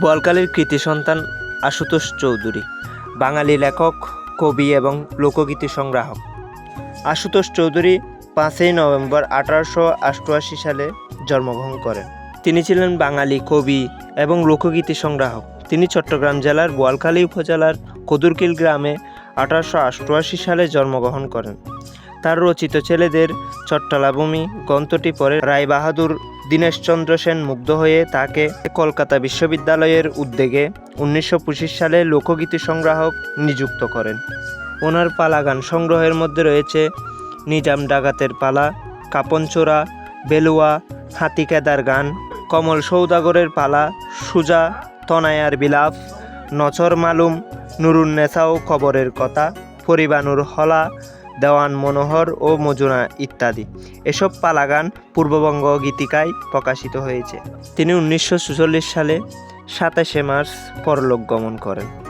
বোয়ালকালীর কৃতি সন্তান আশুতোষ চৌধুরী, বাঙালি লেখক, কবি এবং লোকগীতি সংগ্রাহক। আশুতোষ চৌধুরী পাঁচই নভেম্বর আঠারোশো অষ্টআশি সালে জন্মগ্রহণ করেন। তিনি ছিলেন বাঙালি কবি এবং লোকগীতি সংগ্রাহক। তিনি চট্টগ্রাম জেলার বোয়ালখালী উপজেলার কদুরকিল গ্রামে আঠারোশো অষ্টআশি সালে জন্মগ্রহণ করেন। তার রচিত ছেলেদের চট্টলাভূমি গ্রন্থটি পরে রায়বাহাদুর দীনেশচন্দ্র সেন মুগ্ধ হয়ে তাকে কলকাতা বিশ্ববিদ্যালয়ের উদ্যোগে উনিশশো পঁচিশ সালে লোকগীতি সংগ্রাহক নিযুক্ত করেন। ওনার পালা গান সংগ্রহের মধ্যে রয়েছে নিজাম ডাকাতের পালা, কাপনচোরা, বেলুয়া, হাতিকেদার গান, কমল সৌদাগরের পালা, সুজা, তনায়ার বিলাপ, নচর মালুম নুরুন্নেসাও খবরের কথা, পরিবানুর হলা দেওয়ান মনোহর ও মজুনা ইত্যাদি। এসব পালা গান পূর্ববঙ্গ গীতিকায় প্রকাশিত হয়েছে। তিনি উনিশশো সালে সাতাশে মার্চ পরলোক গমন করেন।